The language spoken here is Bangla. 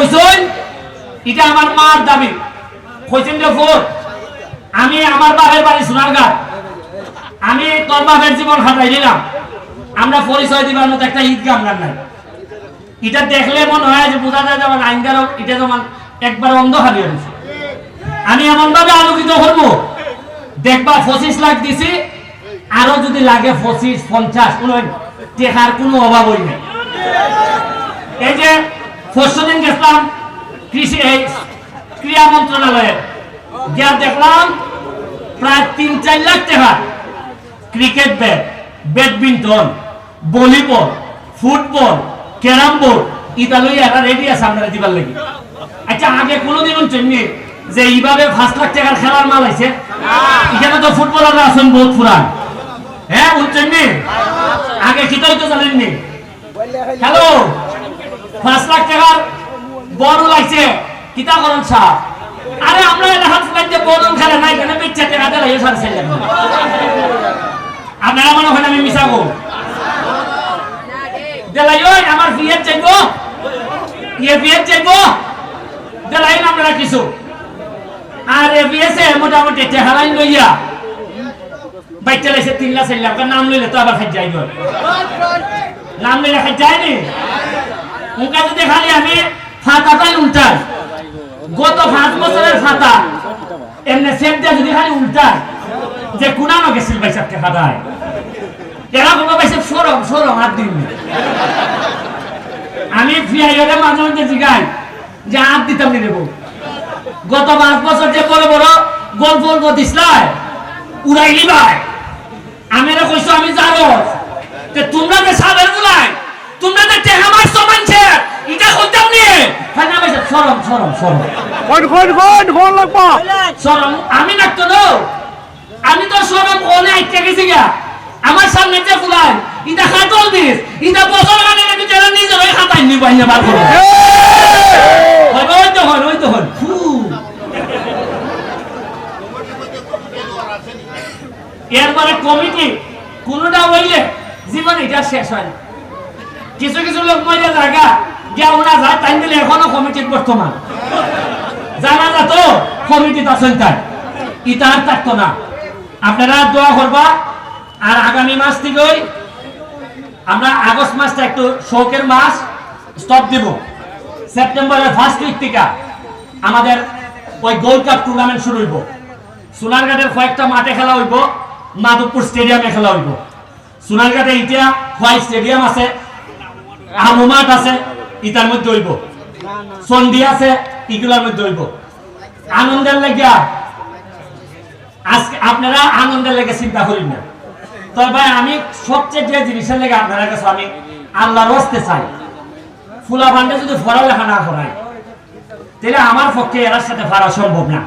কইছেন, এটা আমার মার দাবি। কইছেন যে ফোর আমি আমার বাপের বাড়ি সোনারঘাট আমি তোর বাপের জীবন হাতাই দিলাম আমরা পরিচয় দিবার মতো একটা ঈদগাহ আমরা নাই। এটা দেখলে মনে হয় যে বোঝা যায় যে আমার আইনদার এটা যেমন একবার অন্ধ হারিয়ে গেছে আমি এমন ভাবে আলোকিত করব, দেখবা পঁচিশ লাখ দিছি, আরও যদি লাগে পঁচিশ, পঞ্চাশ, কোন টেকার কোনো অভাব হই নাই। এই যে পরশু দিন গেছিলাম কৃষি ক্রীড়া মন্ত্রণালয়ে। গিয়া দেখলাম প্রায় তিন চার লাখ টাকা cricket bat badminton volleyball football carrom board ইটা লই একটা রেডি আছে আপনারা দিবার লাগি। আচ্ছা আগে কোনোদিন শুনছেননি যে এইভাবে পাঁচ লাখ টাকার খেলার মাল আছে এখানে তো ফুটবলাররা আছেন বহুত পুরান। হ্যাঁ শুনছেননি আগে কিতাই তো জানেননি হ্যালো? পাঁচ লাখ টাকার বড় লাগছে। কিতা করেন সাহ আরে আমরা এলাকার যে বড় খেলে নাই কেন বেচা টাকা দিলে চার লাখ আপনারা মনে হয় আমি মিশাবো দেলাই, ওই আমার বিয়ের চাইব ইয়ে বিয়ের চাইব দেলাই আপনারা কিছু? আর এ বিয়েছে, মোটামুটি টেহারাইন লইয়া। বাইচা লাইছে, তিন লাখ চার লাখ, নাম লইলে তো আবার খাই যাইব। নাম লইলে খাই যায়নি? যদি খালি আমি ফাতাটাই উল্টাই। গত পাঁচ বছরের ফাতা। এমনি দিয়ে যদি খালি উল্টাই, যে কুনানো গেছিল এরা পাইছে সরম সরম, হাত দিন। আমি ফিয়াইলে মাঝে জিগাই, যে হাত দিতাম দেবো গত পাঁচ বছর যে বড় বড় গোল গোল দিসলাই উড়াইলি ভাই। আমি কইছো আমি জানো তোমরা যে সাবের গুলাই তোমরা যে টেহা মারছো মানছে এটা কইতাম নি হ্যাঁ না পাইছে কোন লাগবা। সরম আমি নো। আমি তো সরম কোনে আইতে গেছি গা আমার সামনে যে ফুলাই ইটা খাতল দিস ইটা বছর মানে নাকি যারা খাতাই নি বাইনা বার করো তো হন ওই তো হন ফু। এরপরে কমিটি কোনটা হইলে জীবন এটা শেষ হয়। না কিছু কিছু লোক মরে জায়গা গিয়া ওনা যায় এখনও কমিটির বর্তমান জানা না তো কমিটি আছেন তাই। ইটা আর থাকতো না। আপনারা দোয়া করবা, আর আগামী মাস থেকেই আমরা আগস্ট মাসটা একটু শোকের মাস স্টপ দিব। সেপ্টেম্বরের ফার্স্ট উইক থেকে আমাদের ওই গোল্ড কাপ টুর্নামেন্ট শুরু হইব। সোনারঘাটের কয়েকটা মাঠে খেলা হইব, মাধবপুর স্টেডিয়ামে খেলা হইব। সোনারঘাটে ইতিয়া হোয়াইট স্টেডিয়াম আছে আমু মাঠ আছে, ইটার মধ্যে হইব। সন্ধি আছে মধ্যে হইব। আনন্দের লাগিয়া আজকে আপনারা আনন্দের লেগে চিন্তা করি না। তবে আমি সবচেয়ে যে জিনিসের লেগে আপনারা কাছে আমি আল্লাহর হস্তে চাই। ফুলা ভান্ডে যদি পড়ালেখা না করায়, তাহলে আমার পক্ষে এরার সাথে ফারা সম্ভব না।